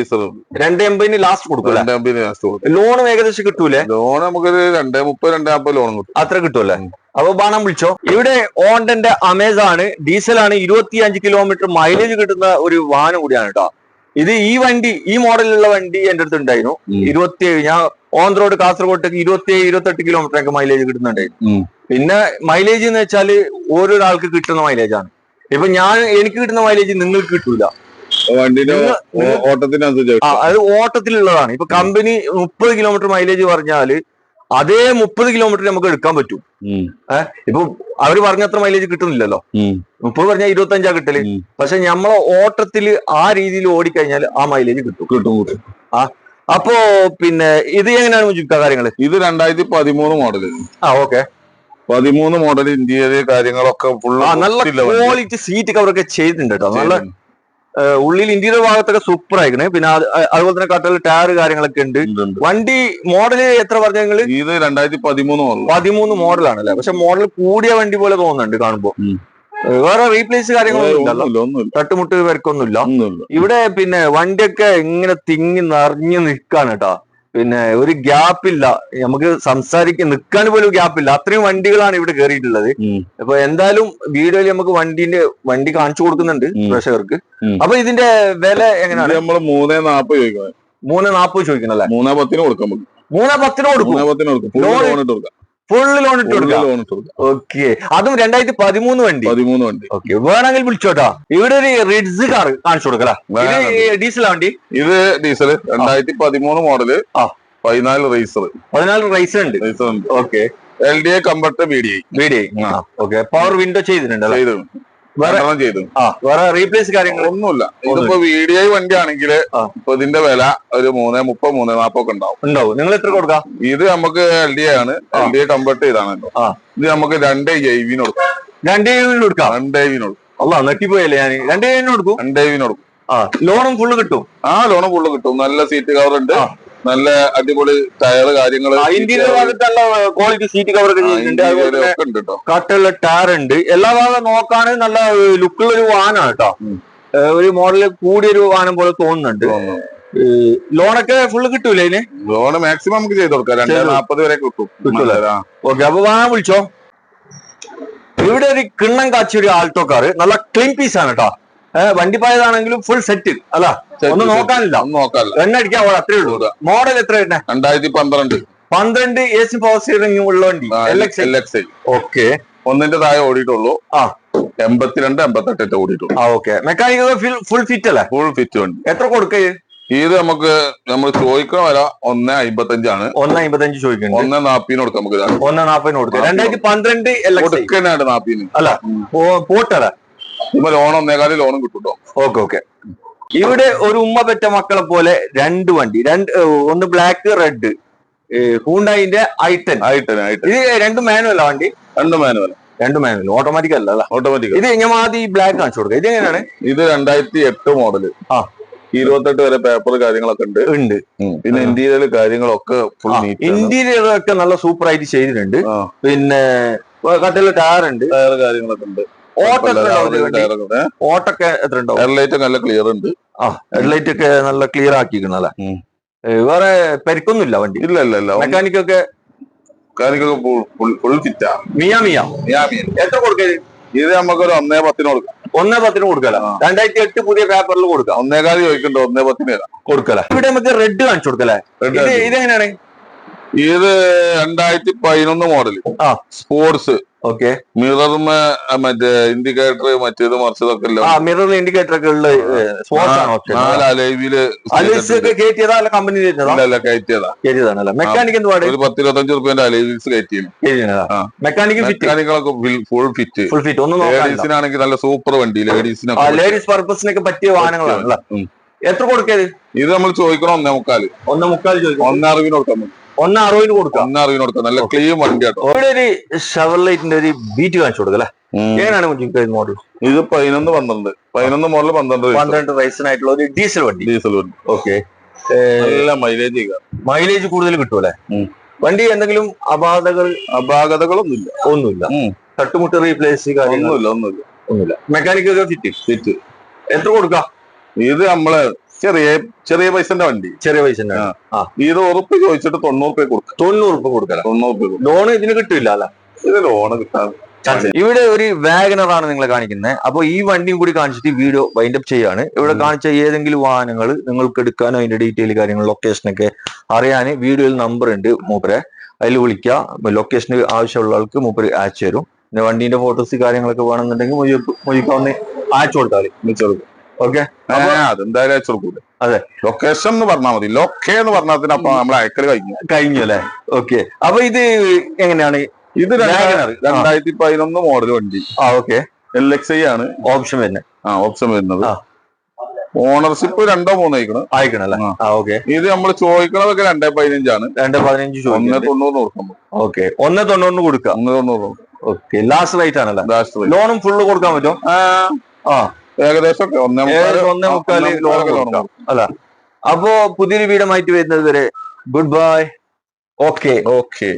രണ്ട് എൺപതിന് ലാസ്റ്റ് കൊടുക്കും രണ്ട് എൺപതിന് ലാസ്റ്റ് കൊടുക്കും. ലോണും ഏകദേശം കിട്ടൂലേ? ലോൺ നമുക്കൊരു രണ്ടേ മുപ്പത് രണ്ടേ നാൽപ്പത് ലോൺ കിട്ടും. അത്ര കിട്ടൂല്ലേ അപ്പൊ ബാണം വിളിച്ചോ. ഇവിടെ ഓണ്ടന്റെ അമേസ് ആണ്. ഡീസൽ ആണ്. ഇരുപത്തി അഞ്ച് കിലോമീറ്റർ മൈലേജ് കിട്ടുന്ന ഒരു വാഹനം കൂടിയാണ് കേട്ടോ ഇത് ഈ വണ്ടി ഈ മോഡലിലുള്ള വണ്ടി എന്റെ അടുത്ത് ഉണ്ടായിരുന്നു. ഇരുപത്തിയേഴ് ഞാൻ ഓൺ റോഡ് കാസർഗോട്ടേക്ക് ഇരുപത്തിയേഴ് ഇരുപത്തെട്ട് കിലോമീറ്റർ ഒക്കെ മൈലേജ് കിട്ടുന്നുണ്ടായിരുന്നു പിന്നെ മൈലേജ് എന്ന് വെച്ചാൽ ഓരോരാൾക്ക് കിട്ടുന്ന മൈലേജ് ആണ്. ഇപ്പൊ ഞാൻ എനിക്ക് കിട്ടുന്ന മൈലേജ് നിങ്ങൾക്ക് കിട്ടൂല. അത് ഓട്ടത്തിലുള്ളതാണ്. ഇപ്പൊ കമ്പനി മുപ്പത് കിലോമീറ്റർ മൈലേജ് പറഞ്ഞാൽ അതേ മുപ്പത് കിലോമീറ്റർ നമുക്ക് എടുക്കാൻ പറ്റും. ഏഹ് ഇപ്പൊ അവർ പറഞ്ഞത്ര മൈലേജ് കിട്ടുന്നില്ലല്ലോ. മുപ്പത് പറഞ്ഞാൽ ഇരുപത്തി അഞ്ചാ കിട്ടൽ. പക്ഷെ നമ്മളെ ഓട്ടത്തിൽ ആ രീതിയിൽ ഓടിക്കഴിഞ്ഞാൽ ആ മൈലേജ് കിട്ടും. കിട്ടും ആ. അപ്പോ പിന്നെ ഇത് എങ്ങനെയാണ് മുജിക്ക കാര്യങ്ങൾ? ഇത് രണ്ടായിരത്തി പതിമൂന്ന് മോഡൽ ആ ഓക്കെ. പതിമൂന്ന് മോഡൽ ഇന്ത്യയിലെ കാര്യങ്ങളൊക്കെ നല്ല ക്വാളിറ്റി സീറ്റ് കവറൊക്കെ ചെയ്തിട്ടുണ്ട് കേട്ടോ നല്ല ഉള്ളിൽ ഇന്ത്യയുടെ ഭാഗത്തൊക്കെ സൂപ്പർ ആയിക്കണേ പിന്നെ അതുപോലെ തന്നെ കട്ടൽ ടയർ കാര്യങ്ങളൊക്കെ ഉണ്ട്. വണ്ടി മോഡൽ എത്ര പറഞ്ഞു ഇത് രണ്ടായിരത്തി പതിമൂന്ന് മോഡൽ പതിമൂന്ന് മോഡലാണ് അല്ലെ പക്ഷെ മോഡൽ കൂടിയ വണ്ടി പോലെ തോന്നുന്നുണ്ട് കാണുമ്പോ. വേറെ റീപ്ലേസ് കാര്യങ്ങളൊന്നും തട്ടുമുട്ട് വരക്കൊന്നുമില്ല ഇവിടെ പിന്നെ വണ്ടിയൊക്കെ ഇങ്ങനെ തിങ്ങി നിറഞ്ഞു നിൽക്കാണ് കേട്ടോ. പിന്നെ ഒരു ഗ്യാപ്പ് ഇല്ല. നമുക്ക് സംസാരിക്കാൻ നിൽക്കാൻ പോലും ഗ്യാപ്പ് ഇല്ല. അത്രയും വണ്ടികളാണ് ഇവിടെ കയറിയിട്ടുള്ളത്. അപ്പൊ എന്തായാലും വീഡിയോയിൽ നമുക്ക് വണ്ടിന്റെ വണ്ടി കാണിച്ചു കൊടുക്കുന്നുണ്ട് ഉം. അപ്പൊ ഇതിന്റെ വില എങ്ങനെയാണ്? നമ്മൾ മൂന്നേ നാപ്പത് ചോദിക്കുന്നത് മൂന്ന് നാപ്പത് ചോദിക്കണല്ലേ മൂന്നേ പത്തിന് കൊടുക്കാം മൂന്ന് പത്തിന് കൊടുക്കും. മൂന്നേ പത്തിന് കൊടുക്കും. ഫുള്ള് ലോൺ ഇട്ട് കൊടുക്കാം. ഓക്കെ അതും രണ്ടായിരത്തി പതിമൂന്ന് വണ്ടി. പതിമൂന്ന് വണ്ടി. ഓക്കെ വേണമെങ്കിൽ വിളിച്ചോട്ടാ. ഇവിടെ ഒരു റിഡ്സ് കാർ കാണിച്ചു കൊടുക്കല ഡീസൽ വണ്ടി? ഇത് ഡീസൽ രണ്ടായിരത്തി പതിമൂന്ന് മോഡൽ ആ. പതിനാല് റേസർ പതിനാല് റൈസ് ഉണ്ട്. റേസർ ഉണ്ട്. Okay L D A convert B D I B D I okay power window ചെയ്തിട്ടുണ്ടല്ലോ ചെയ്തു വേറെ ചെയ്തു. വേറെ റീപ്ലേസ് കാര്യങ്ങൾ ഒന്നുമില്ല. ഇതിപ്പോ വി ഡി ഐ വണ്ടി ആണെങ്കിൽ ഇപ്പൊ ഇതിന്റെ വില ഒരു മൂന്ന് മുപ്പത് മൂന്ന് നാപ്പൊക്കെ ഉണ്ടാവും. ഉണ്ടാവും. നിങ്ങൾ എത്ര കൊടുക്കാം? ഇത് നമുക്ക് എൽ ഡി എ ആണ്. എൽ ഡി എ കമ്പർട്ട് ചെയ്താണല്ലോ. ഇത് നമുക്ക് രണ്ട് ജൈവിന് കൊടുക്കും. രണ്ടേ കൊടുക്കാം? രണ്ട് ജൈവിന് കൊടുക്കും. അല്ല ഞാൻ രണ്ടേ കൊടുക്കും? രണ്ട് ജൈവിന് കൊടുക്കും. ആ ലോണും ഫുള്ള് കിട്ടും. ആ ലോണും ഫുള്ള് കിട്ടും. നല്ല സീറ്റ് കവർ ഉണ്ട്. നല്ല അടിപൊളി ടയറ് കാര്യങ്ങൾ ഭാഗത്തുള്ള ക്വാളിറ്റി സീറ്റ് കവർ ഒക്കെ ചെയ്തിട്ടുണ്ട്. കട്ടുള്ള ടയർ ഉണ്ട്. എല്ലാ ഭാഗം നോക്കാണ് നല്ല ലുക്കുള്ള ഒരു വാഹനം കേട്ടോ ഒരു മോഡൽ കൂടിയൊരു വാഹനം പോലെ തോന്നുന്നുണ്ട്. ലോണൊക്കെ ഫുള്ള് കിട്ടൂലേ ഇതിന്? ലോൺ മാക്സിമം നമുക്ക് ചെയ്ത് കൊടുക്കാം. രണ്ടേ നാപ്പത് വരെ കിട്ടും. ഓക്കെ അപ്പൊ വാങ്ങാൻ വിളിച്ചോ. ഇവിടെ ഒരു കിണ്ണം കാച്ചിയ ഒരു ആൾട്ടോ കാർ നല്ല ക്ലീൻ പീസ് ആണ് കേട്ടോ ഏഹ് വണ്ടി പോയതാണെങ്കിലും ഫുൾ സെറ്റ് അല്ല ഒന്ന് നോക്കാനില്ല. നോക്കാനില്ല. എണ്ണ അടിക്കാൻ അത്രേ ഉള്ളൂ. മോഡൽ എത്ര എണ്ണ രണ്ടായിരത്തി പന്ത്രണ്ട്. പന്ത്രണ്ട് എ സി പവർ സ്റ്റിയറിംഗ് ഉള്ള വണ്ടി. L X okay. ഒന്നിന്റെ താഴെ ഓടിയിട്ടുള്ളൂ. ആ. എൺപത്തിരണ്ട് എൺപത്തെട്ട് ഓടിയിട്ടുള്ളൂ. ആ ഓക്കെ മെക്കാനിക്കൽ ഫുൾ ഫിറ്റ് അല്ലേ? ഫുൾ ഫിറ്റ് വണ്ടി. എത്ര കൊടുക്കേ ഇത്? നമുക്ക് നമ്മൾ ചോദിക്കാൻ വില ഒന്ന് അമ്പത്തഞ്ചാണ് ഒന്ന് അമ്പത്തഞ്ച് ചോദിക്കണം ഒന്ന് നാപ്പിന് കൊടുക്കാം നമുക്ക്. ഒന്ന് നാപ്പതിന് കൊടുക്കാം. രണ്ടായിരത്തി പന്ത്രണ്ട് നാപ്പീന് അല്ല പോട്ടല്ല ഇപ്പൊ ലോൺ ഒന്നേകാലം ലോണും കിട്ടും ട്ടോ. ഓക്കെ ഓക്കെ ഇവിടെ ഒരു ഉമ്മ പെറ്റ മക്കളെ പോലെ രണ്ട് വണ്ടി രണ്ട് ഒന്ന് ബ്ലാക്ക് റെഡ് ഹൂണ്ടായിന്റെ ഐട്ടൻ ഐട്ടൻ ആയിട്ട് ഇത് രണ്ടും മാനുവല്ല വണ്ടി? രണ്ട് മാനുവൽ രണ്ട് മാനുവൽ ഓട്ടോമാറ്റിക് അല്ല ഓട്ടോമാറ്റിക് ഇത് ഞാൻ ആദ്യം ഈ ബ്ലാക്ക് കാണിച്ചു കൊടുക്കുക ഇത് എങ്ങനെയാണ്? ഇത് രണ്ടായിരത്തി എട്ട് മോഡൽ ആ. ഇരുപത്തെട്ട് വരെ പേപ്പർ കാര്യങ്ങളൊക്കെ ഉണ്ട്. ഉണ്ട്. പിന്നെ ഇന്റീരിയർ കാര്യങ്ങളൊക്കെ ഇന്റീരിയർ ഒക്കെ നല്ല സൂപ്പർ ആയിട്ട് ചെയ്തിട്ടുണ്ട്. പിന്നെ കട്ടിലെ ടയർ ഉണ്ട്. ടയർ കാര്യങ്ങളൊക്കെ ഉണ്ട്. ഓട്ടൊക്കെ എത്ര ഉണ്ടാവും നല്ല ക്ലിയർ ഉണ്ട്. ആ ഹെഡ്ലൈറ്റ് ഒക്കെ നല്ല ക്ലിയർ ആക്കിക്കണല്ലേ. വേറെ പരിക്കൊന്നുമില്ല വണ്ടി? ഇല്ല ഇല്ല ഇല്ല. മെക്കാനിക് ഒക്കെ? കാര്യങ്ങളൊക്കെ ഫുൾ ഫിറ്റാ മിയാ മിയ. എത്ര ഇത് നമുക്കൊരു ഒന്നേ പത്തിന് കൊടുക്കാം. ഒന്നേ പത്തിന് കൊടുക്കല. രണ്ടായിരത്തി എട്ട് പുതിയ പേപ്പറിൽ കൊടുക്കാം. ഒന്നേകാൽ ചോദിക്കണ്ട ഒന്നേ പത്തിന് കൊടുക്കല. ഇവിടെ നമുക്ക് റെഡ് കാണിച്ചു കൊടുക്കല്ലേ ഇത് ഇതെങ്ങനെയാണ്? ഇത് രണ്ടായിരത്തി പതിനൊന്ന് മോഡൽ ആ. Sports okay. മിററും മറ്റേ ഇൻഡിക്കേറ്റർ മറ്റേത് മറിച്ചതൊക്കെ മിററിൽ ഇൻഡിക്കേറ്റർ ഒക്കെ ഉള്ള സ്പോർട്സ് ആണ് ഓപ്ഷൻ അലൈവിൽ കയറ്റിയതാ അല്ല കമ്പനി ഇല്ല കയറ്റിയതാ. കയറ്റിയതാണല്ലേ? മെക്കാനിക് എന്ത് പാട്? ഒരു റുപ്യന്റെ അലൈവിൽസ് കയറ്റിയിരുന്നു. Mechanic full fit full fit ഒന്നും നോക്കാനില്ല ലേഡീസിനാണെങ്കിൽ നല്ല സൂപ്പർ വണ്ടി ആ ലേഡീസിനൊക്കെ ലേഡീസ് പർപ്പസിനൊക്കെ പറ്റിയ വാഹനങ്ങളാണ് എത്ര കൊടുക്കരുത് ഇത് നമ്മൾ ചോദിക്കണം ഒന്നേ മുക്കാൽ. ഒന്നേ മുക്കാൽ ചോദിക്കണം ഒന്നേ അറിവിന് കൊടുക്കാൻ ഒന്ന് അറുപതിന് കൊടുക്കാം. ഒന്നേ അറിവിന് കൊടുക്കാം. നല്ല ക്ലീൻ വണ്ടി കേട്ടോ. ഇവിടെ ഒരു ഷവർലൈറ്റിന്റെ ഒരു ബീറ്റ് കാണിച്ചു കൊടുക്കല്ലേ ഏതാണ് മുജിക്ക് മോഡൽ ഇത് പതിനൊന്ന് പന്ത്രണ്ട്. പതിനൊന്ന് മോഡൽ പന്ത്രണ്ട് പന്ത്രണ്ട് റൈസിനായിട്ടുള്ള ഒരു ഡീസൽ വണ്ടി. ഡീസൽ വണ്ടി. ഓക്കെ. നല്ല മൈലേജ് മൈലേജ് കൂടുതൽ കിട്ടുമല്ലേ. വണ്ടി എന്തെങ്കിലും അപാകതകൾ? അപാകതകളൊന്നും ഇല്ല ഒന്നുമില്ല. തട്ടുമുട്ട് റീപ്ലേസ് ഒന്നുമില്ല ഒന്നുമില്ല. ഒന്നുമില്ല. മെക്കാനിക്കൊക്കെ ഫിറ്റ് ഫിറ്റ് എത്ര കൊടുക്കാം? ഇത് നമ്മളെ ചെറിയ ചെറിയ പൈസന്റെ വണ്ടി. ചെറിയ പൈസ ആ. ഇത് ഉറപ്പ് ചോദിച്ചിട്ട് തൊണ്ണൂറ് രൂപ കൊടുക്കാം തൊണ്ണൂറ് രൂപ കൊടുക്കാം. തൊണ്ണൂറ് രൂപ ലോൺ ഇതിന് കിട്ടില്ല അല്ല? ഇത് ലോണ് കിട്ടാൻ ഇവിടെ ഒരു വാഗനർ ആണ് നിങ്ങളെ കാണിക്കുന്നത്. അപ്പൊ ഈ വണ്ടിയും കൂടി കാണിച്ചിട്ട് വീഡിയോ വൈൻഡ് അപ്പ് ചെയ്യാണ്. ഇവിടെ കാണിച്ച ഏതെങ്കിലും വാഹനങ്ങൾ നിങ്ങൾക്ക് എടുക്കാനോ അതിന്റെ ഡീറ്റെയിൽ കാര്യങ്ങൾ ലൊക്കേഷനൊക്കെ അറിയാൻ വീഡിയോയിൽ നമ്പർ ഉണ്ട് മൂപ്പരെ. അതിൽ വിളിക്കുക ലൊക്കേഷന് ആവശ്യമുള്ള ആൾക്ക് മൂപ്പര് അയച്ചു തരും. പിന്നെ വണ്ടീന്റെ ഫോട്ടോസ് കാര്യങ്ങളൊക്കെ വേണമെന്നുണ്ടെങ്കിൽ മൊയ്ക്ക് ഒന്ന് അയച്ചു കൊടുത്താൽ മതി. ഓക്കെ അതെന്തായാലും അയച്ചു കൊടുക്കൂല? അതെ. ലൊക്കേഷൻ എന്ന് പറഞ്ഞാൽ മതി. ലൊക്കേ എന്ന് പറഞ്ഞതിന് അപ്പൊ നമ്മൾ അയക്കൽ കഴിഞ്ഞു. കഴിഞ്ഞു അല്ലേ? ഓക്കെ അപ്പൊ ഇത് എങ്ങനെയാണ്? ഇത്. രണ്ടായിരത്തി പതിനൊന്ന് മോഡൽ വണ്ടി. ആ ഓക്കെ എൽ എക്സ് ഐ ആണ്. ഓപ്ഷൻ വരുന്നത്. ആ ഓപ്ഷൻ വരുന്നത്. ഓണർഷിപ്പ് രണ്ടോ മൂന്നോ അയക്കണം. അയക്കണല്ലേ ഓക്കെ ഇത് നമ്മൾ ചോദിക്കണതൊക്കെ രണ്ടേ പതിനഞ്ചാണ് രണ്ട് പതിനഞ്ച് ഒന്ന് തൊണ്ണൂറ് കൊടുക്കാം ഓക്കെ ഒന്ന് തൊണ്ണൂറിന് കൊടുക്കാം. ഒന്ന് തൊണ്ണൂറ് ഓക്കെ ലാസ്റ്റ് റേറ്റ് ആണല്ലേ? ലാസ്റ്റ് ലോണും ഫുള്ള് കൊടുക്കാൻ പറ്റും? ആ. ഏകദേശം ഒന്നേ കൊടുക്കാം അല്ല. അപ്പോ പുതിയൊരു വീടുമായിട്ട് വരുന്നത് വരെ ഗുഡ് ബൈ. ഓക്കെ. ഓക്കെ.